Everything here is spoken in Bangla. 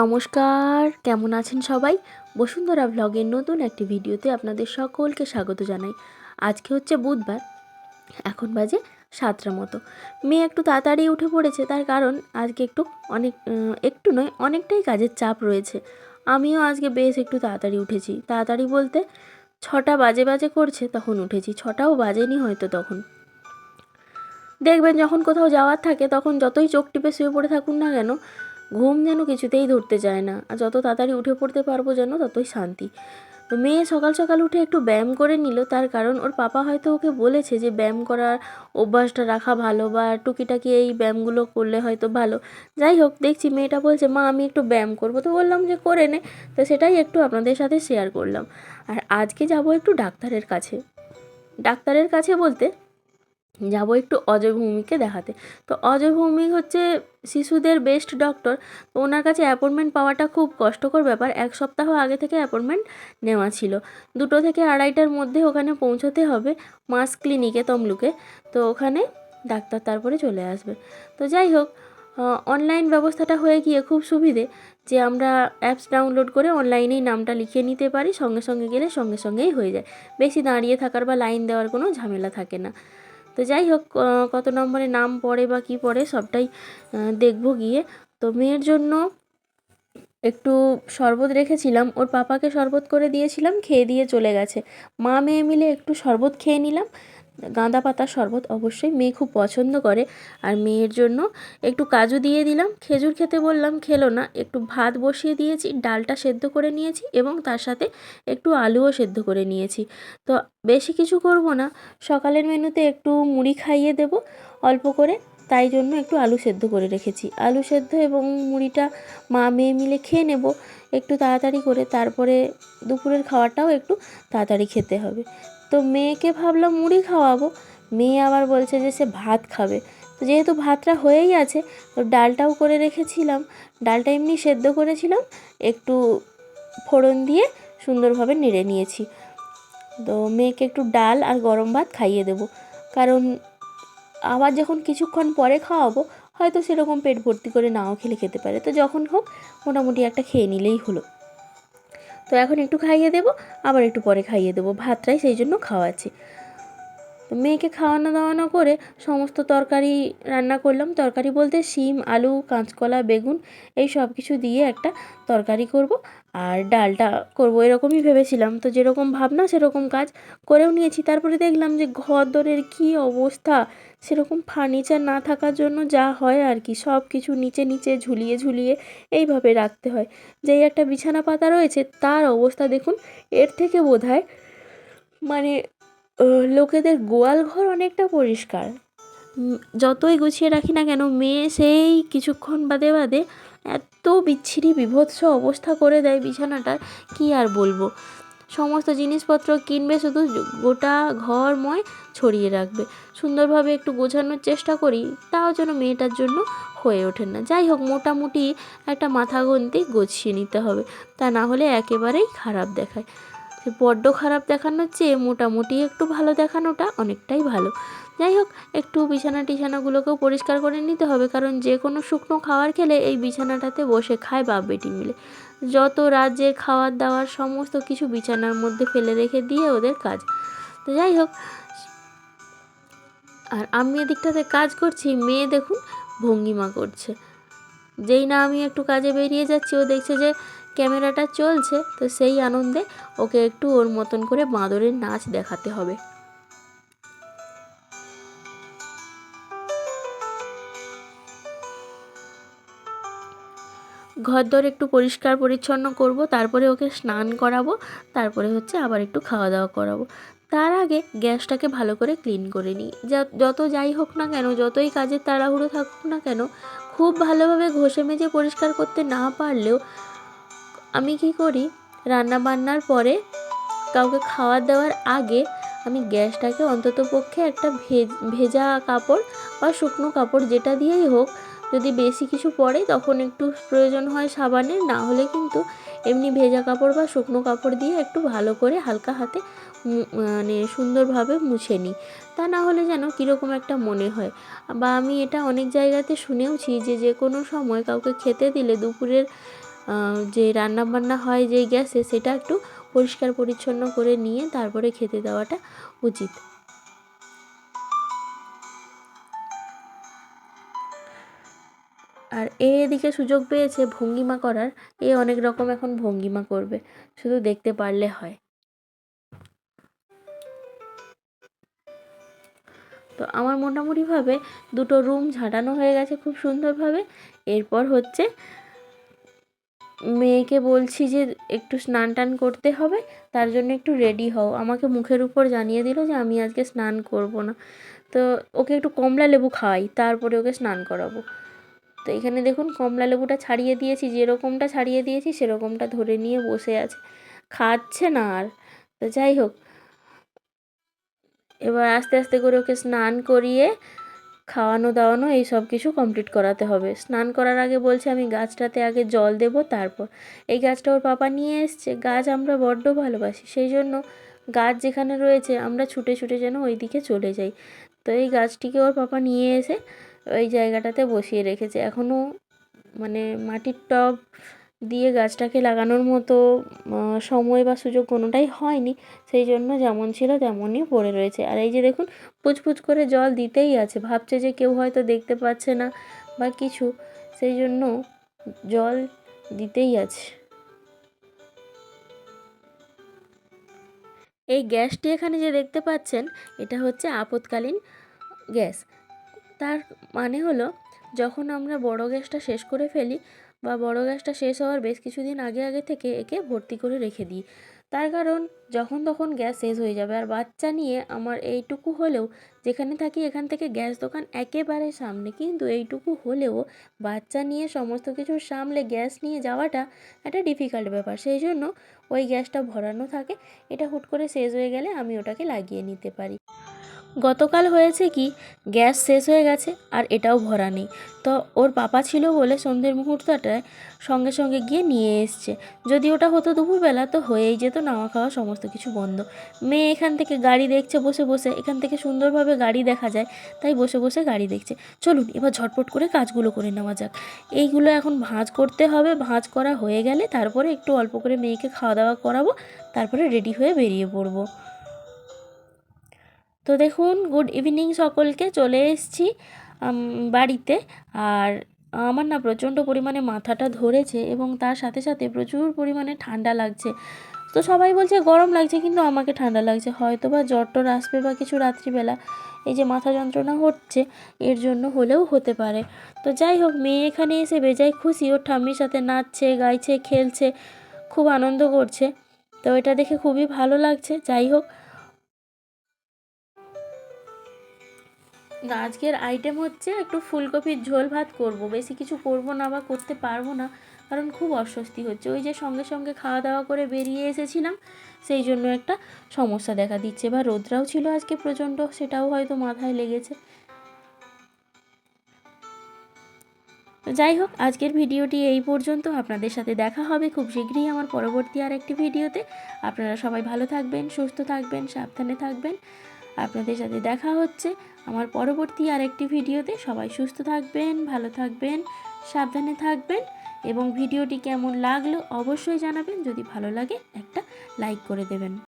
নমস্কার, কেমন আছেন সবাই? বসুন্ধরা ভ্লগের নতুন একটি ভিডিওতে আপনাদের সকলকে স্বাগত জানাই। আজকে হচ্ছে বুধবার, এখন বাজে সাতটা মতো। মেয়ে একটু তাড়াতাড়ি উঠে পড়েছে, তার কারণ আজকে একটু অনেক একটু নয়, অনেকটাই কাজের চাপ রয়েছে। আমিও আজকে বেশ একটু তাড়াতাড়ি উঠেছি। তাড়াতাড়ি বলতে ছটা বাজে বাজে করছে, তখন উঠেছি। ছটাও বাজেনি হয়তো তখন। দেখবেন যখন কোথাও যাওয়ার থাকে, তখন যতই চোখ টিপে শুয়ে পড়ে থাকুন না কেন ঘুম যেন কিছুতেই ধরতে চায় না। আর যত তাড়াতাড়ি উঠে পড়তে পারব যেন ততই শান্তি। তো মেয়ে সকাল সকাল উঠে একটু ব্যায়াম করে নিল। তার কারণ ওর পাপা হয়তো ওকে বলেছে যে ব্যায়াম করার অভ্যাসটা রাখা ভালো বা টুকিটাকি এই ব্যায়ামগুলো করলে হয়তো ভালো। যাই হোক, দেখছি মেয়েটা বলছে, মা, আমি একটু ব্যায়াম করব। তো বললাম যে, করে নে। তো সেটাই একটু আপনাদের সাথে শেয়ার করলাম। আর আজকে যাব একটু ডাক্তারের কাছে। ডাক্তারের কাছে বলতে যাব একটু অজয় ভৌমিককে দেখাতে। তো অজয় ভৌমিক হচ্ছে শিশুদের বেস্ট ডক্টর তো ওনার কাছে অ্যাপয়েন্টমেন্ট পাওয়াটা খুব কষ্টকর ব্যাপার। এক সপ্তাহ আগে থেকে অ্যাপয়েন্টমেন্ট নেওয়া ছিল। দুটো থেকে আড়াইটার মধ্যে ওখানে পৌঁছতে হবে মাস ক্লিনিকে তমলুকে। তো ওখানে ডাক্তার তারপরে চলে আসবে। তো যাই হোক অনলাইন ব্যবস্থাটা হয়ে গিয়ে খুব সুবিধে যে আমরা অ্যাপস ডাউনলোড করে অনলাইনেই নামটা লিখিয়ে নিতে পারি। সঙ্গে সঙ্গে গেলে সঙ্গে সঙ্গেই হয়ে যায়। বেশি দাঁড়িয়ে থাকার বা লাইন দেওয়ার কোনো ঝামেলা থাকে না। তো যাই হোক কত নম্বরে নাম পড়ে বা কি পড়ে সবটাই দেখব গিয়ে। তো মেয়ের জন্য একটু শরবত রেখেছিলাম, ওর পাপাকে শরবত করে দিয়েছিলাম, খেয়ে দিয়ে চলে গেছে। মা মেয়ে মিলে একটু শরবত খেয়ে নিলাম গাঁদা পাতার শরবত অবশ্যই মেয়ে খুব পছন্দ করে। আর মেয়ের জন্য একটু কাজু দিয়ে দিলাম, খেজুর খেতে বললাম খেলো না। একটু ভাত বসিয়ে দিয়েছি, ডালটা সেদ্ধ করে নিয়েছি এবং তার সাথে একটু আলুও সেদ্ধ করে নিয়েছি। তো বেশি কিছু করব না, সকালের মেনুতে একটু মুড়ি খাইয়ে দেব, অল্প করে। তাই জন্য একটু আলু সেদ্ধ করে রেখেছি। আলু সেদ্ধ এবং মুড়িটা মা মেয়ে মিলে খেয়ে নেব, একটু তাড়াতাড়ি করে। তারপরে দুপুরের খাওয়াটাও একটু তাড়াতাড়ি খেতে হবে। তো মেয়েকে ভাবলাম মুড়ি খাওয়াবো। মেয়ে আবার বলছে যে সে ভাত খাবে। তো যেহেতু ভাতটা হয়েই আছে, তো ডালটাও করে রেখেছিলাম। ডালটা এমনি সেদ্ধ করেছিলাম, একটু ফোড়ন দিয়ে সুন্দরভাবে নেড়ে নিয়েছি। তো মেয়েকে একটু ডাল আর গরম ভাত খাইয়ে দেবো। কারণ আবার যখন কিছুক্ষণ পরে খাওয়াবো, হয়তো সেরকম পেট ভর্তি করে নাও খেলে খেতে পারে। তো যখন হোক, মোটামুটি একটা খেয়ে নিলেই হলো। তো এখন একটু খাইয়ে দেবো আবার একটু পরে খাইয়ে দেবো। ভাতটাই সেই জন্য খাওয়াচ্ছি। মেয়েকে খাওয়ানো দাওয়ানো করে সমস্ত তরকারি রান্না করলাম। তরকারি বলতে শিম আলু কাঁচকলা বেগুন এই সব কিছু দিয়ে একটা তরকারি করব। আর ডালটা করব এরকমই ভেবেছিলাম। তো যেরকম ভাবনা সেরকম কাজ করেও নিয়েছি। তারপরে দেখলাম যে ঘর দরের কী অবস্থা? সেরকম ফার্নিচার না থাকার জন্য যা হয় আর কি সব কিছু নিচে নিচে ঝুলিয়ে ঝুলিয়ে এইভাবে রাখতে হয়। যেই একটা বিছানা পাতা রয়েছে তার অবস্থা দেখুন এর থেকে বোধহয় মানে আহ, লোকেদের গোয়াল ঘর অনেকটা পরিষ্কার। যতই গুছিয়ে রাখি না কেন, মেয়ে সেই কিছুক্ষণ বাদে বাদে এত বিচ্ছিরি, বিভৎস অবস্থা করে দেয় বিছানাটার কি আর বলব? সমস্ত জিনিসপত্র কিনবে শুধু গোটা ঘরময় ছড়িয়ে রাখবে। সুন্দরভাবে একটু গোছানোর চেষ্টা করি, তাও যেন মেয়েটার জন্য হয়ে ওঠে না। যাই হোক, মোটামুটি একটা মাথা গন্তি গুছিয়ে নিতে হবে। তা না হলে একেবারেই খারাপ দেখায়। বড্ড খারাপ দেখানোর চেয়ে মোটামুটি একটু ভালো দেখানোটা অনেকটাই ভালো। যাই হোক, একটু বিছানা টিছানাগুলোকেও পরিষ্কার করে নিতে হবে, কারণ যে কোনো শুকনো খাবার খেলে এই বিছানাটাতে বসে খায় বাপ বেটি মিলে। যত রাজ্যের খাওয়ার দাওয়ার সমস্ত কিছু বিছানার মধ্যে ফেলে রেখে দিয়ে ওদের কাজ। তো যাই হোক, আর আমি এদিকটাতে কাজ করছি, মেয়ে দেখুন ভঙ্গিমা করছে। যেই না আমি একটু কাজে বেরিয়ে যাচ্ছি, ও দেখছে যে ক্যামেরাটা চলছে, তো সেই আনন্দে ওকে একটু ওর মতন করে বাঁদরের নাচ দেখাতে হবে। ঘরদোর একটু পরিষ্কার পরিচ্ছন্ন করব, তারপরে ওকে স্নান করাবো, তারপরে হচ্ছে আবার একটু খাওয়া দাওয়া করাবো। তার আগে গ্যাসটাকে ভালো করে ক্লিন করে নিই। যা- যত যাই হোক না কেন, যতই কাজের তাড়াহুড়ো থাকুক না কেন, খুব ভালোভাবে ঘষে মেজে পরিষ্কার করতে না পারলেও আমি কি করি? রান্না বান্নার পরে কাউকে খাবার দেওয়ার আগে আমি গ্যাসটাকে অন্তত পক্ষে একটা ভেজ কাপড় বা শুকনো কাপড় যেটা দিয়েই হোক, যদি বেশি কিছু পড়ে তখন একটু প্রয়োজন হয় সাবানের না হলে কিন্তু এমনি ভেজা কাপড় বা শুকনো কাপড় দিয়ে একটু ভালো করে হালকা হাতে মানে সুন্দরভাবে মুছে নিই। তা না হলে যেন কীরকম একটা মনে হয়। বা আমি এটা অনেক জায়গাতে শুনেওছি যে যে কোনো সময় কাউকে খেতে দিলে দুপুরের যে রান্না বান্না হয়, যেই গ্যাসে, সেটা একটু পরিষ্কার পরিচ্ছন্ন করে নিয়ে তারপরে খেতে দেওয়াটা উচিত। আর এ এদিকে সুযোগ পেয়েছে ভঙ্গিমা করার। এ অনেক রকম এখন ভঙ্গিমা করবে, শুধু দেখতে পারলে হয়। তো আমার মোটামুটিভাবে দুটো রুম ঝাঁটানো হয়ে গেছে খুব সুন্দরভাবে। এরপর হচ্ছে মেয়েকে বলছি যে একটু স্নান টান করতে হবে, তার জন্য একটু রেডি হও। আমাকে মুখের উপর জানিয়ে দিল যে আমি আজকে স্নান করব না। তো ওকে একটু কমলা লেবু খাওয়াই, তারপরে ওকে স্নান করাবো। তো এখানে দেখুন কমলা লেবুটা ছাড়িয়ে দিয়েছি, যেরকমটা ছাড়িয়ে দিয়েছি সেরকমটা ধরে নিয়ে বসে আছে। খাচ্ছে না আর। তো যাই হোক, এবার আস্তে আস্তে করে ওকে স্নান করিয়ে খাওয়ানো, দাওয়ানো, এই সব কিছু কমপ্লিট করাতে হবে। স্নান করার আগে বলছে, আমি গাছটাতে আগে জল দেব, তারপর। এই গাছটা ওর পাপা নিয়ে এসছে। গাছ আমরা বড্ড ভালোবাসি, সেই জন্য গাছ যেখানে রয়েছে, আমরা ছুটে ছুটে যেন ওই দিকে চলে যাই। তো এই গাছটিকে ওর পাপা নিয়ে এসে ওই জায়গাটাতে বসিয়ে রেখেছে। এখনও মানে মাটির টব দিয়ে গাছটাকে লাগানোর মতো সময় বা সুযোগ কোনোটাই হয়নি। সেই জন্য যেমন ছিল তেমনই পড়ে রয়েছে। আর এই যে দেখুন, পুচপুচ করে জল দিতেই আছে। ভাবছে যে কেউ হয়তো দেখতে পাচ্ছে না বা কিছু। সেই জন্য জল দিতেই আছে। এই গ্যাসটি এখানে যে দেখতে পাচ্ছেন, এটা হচ্ছে আপৎকালীন গ্যাস। তার মানে হলো, যখন আমরা বড় গ্যাসটা শেষ করে ফেলি বা বড় গ্যাসটা শেষ হওয়ার বেশ কিছুদিন আগে আগে থেকে একে ভর্তি করে রেখে দিই। তার কারণ, যখন তখন গ্যাস শেষ হয়ে যাবে। আর বাচ্চা নিয়ে আমার এইটুকু হলেও, যেখানে থাকি এখান থেকে গ্যাস দোকান একেবারে সামনে। কিন্তু এইটুকু হলেও বাচ্চা নিয়ে সমস্ত কিছু সামলে গ্যাস নিয়ে যাওয়াটা একটা ডিফিকাল্ট ব্যাপার। সেই জন্য ওই গ্যাসটা ভরানো থাকে। এটা হুট করে শেষ হয়ে গেলে আমি ওটাকে লাগিয়ে নিতে পারি। গতকাল হয়েছে কি? গ্যাস শেষ হয়ে গেছে আর এটাও ভরা নেই। তো ওর পাপা ছিল বলে সন্ধ্যের মুহূর্তটায় সঙ্গে সঙ্গে গিয়ে নিয়ে এসছে। যদি ওটা হতো দুপুরবেলা, তো হয়েই যেত নাওয়া খাওয়া সমস্ত কিছু বন্ধ। মেয়ে এখান থেকে গাড়ি দেখছে বসে বসে। এখান থেকে সুন্দরভাবে গাড়ি দেখা যায়, তাই বসে বসে গাড়ি দেখছে। চলুন, এবার ঝটপট করে কাজগুলো করে নেওয়া যাক। এইগুলো এখন ভাঁজ করতে হবে। ভাঁজ করা হয়ে গেলে তারপরে একটু অল্প করে মেয়েকে খাওয়া দাওয়া করাবো। তারপরে রেডি হয়ে বেরিয়ে পড়ব। তো দেখুন গুড ইভিনিং সকলকে, চলে এসছি বাড়িতে। আর আমার না প্রচণ্ড পরিমাণে মাথাটা ধরেছে এবং তার সাথে সাথে প্রচুর পরিমাণে ঠান্ডা লাগছে। তো সবাই বলছে গরম লাগছে, কিন্তু আমাকে ঠান্ডা লাগছে। হয়তো বা জ্বর টর আসবে বা কিছু রাত্রিবেলা। এই যে মাথা যন্ত্রণা হচ্ছে, এর জন্য হলেও হতে পারে। তো যাই হোক, মেয়ে এখানে এসে বেজায় খুশি। ওর ঠাম্মির সাথে নাচছে, গাইছে, খেলছে, খুব আনন্দ করছে। তো এটা দেখে খুবই ভালো লাগছে। যাই হোক আজকের আইটেম হচ্ছে একটু ফুলকপির ঝোল ভাত করব। বেশি কিছু করব না বা করতে পারব না, কারণ খুব অস্বস্তি হচ্ছে। ওই যে সঙ্গে সঙ্গে খাওয়া দাওয়া করে বেরিয়ে এসেছিলাম, সেই জন্য একটা সমস্যা দেখা দিচ্ছে। বা রোদরাও ছিল আজকে প্রচণ্ড, সেটাও হয়তো মাথায় লেগেছে। যাই হোক, আজকের ভিডিওটি এই পর্যন্ত। আপনাদের সাথে দেখা হবে খুব শীঘ্রই আমার পরবর্তী আর একটি ভিডিওতে। আপনারা সবাই ভালো থাকবেন, সুস্থ থাকবেন, সাবধানে থাকবেন। আপনাদের সাথে দেখা হচ্ছে আমার পরবর্তী আরেকটি ভিডিওতে। সবাই সুস্থ থাকবেন, ভালো থাকবেন, সাবধানে থাকবেন এবং ভিডিওটি কেমন লাগল অবশ্যই জানাবেন। যদি ভালো লাগে একটা লাইক করে দেবেন।